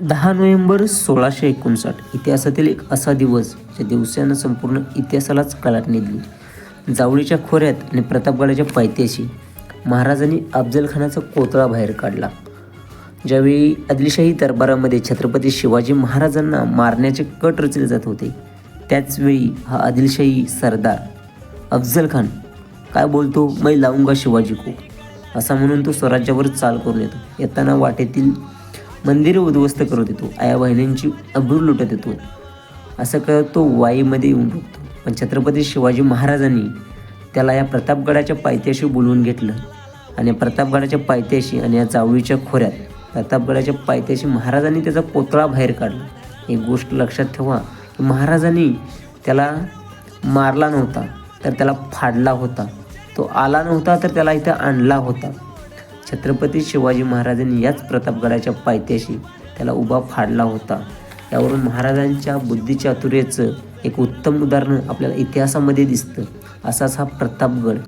दहा नोव्हेंबर सोळाशे एकोणसाठ. इतिहासातील एक असा दिवस ज्या दिवसानं संपूर्ण इतिहासालाच कलाटणी दिली जावळीच्या खोऱ्यात आणि प्रतापगडाच्या पायथ्याशी महाराजांनी अफजलखानाचा कोतळा बाहेर काढला. ज्यावेळी आदिलशाही दरबारामध्ये छत्रपती शिवाजी महाराजांना मारण्याचे कट रचले जात होते त्याचवेळी हा आदिलशाही सरदार अफजल खान काय बोलतो मै लावूंगा शिवाजी को? असा म्हणून तो स्वराज्यावर चाल करून येतो. येताना वाटेतील मंदिर उद्ध्वस्त करत येतो आया बहिणींची अब्रू लुटत येतो. असं करत तो वाईमध्ये येऊन रुकतो पण छत्रपती शिवाजी महाराजांनी त्याला या प्रतापगडाच्या पायथ्याशी बोलवून घेतलं. आणि प्रतापगडाच्या पायथ्याशी आणि या जावळीच्या खोऱ्यात प्रतापगडाच्या पायथ्याशी महाराजांनी त्याचा पोतळा बाहेर काढला. एक गोष्ट लक्षात ठेवा की महाराजांनी त्याला मारला नव्हता तर त्याला फाडला होता. तो आला नव्हता तर त्याला इथं आणला होता. छत्रपती शिवाजी महाराजांनी याच प्रतापगडाच्या पायथ्याशी त्याला उभा फाडला होता. यावरून महाराजांच्या बुद्धिचातुर्याचं एक उत्तम उदाहरण आपल्याला इतिहासामध्ये दिसतं. असाच हा प्रतापगड.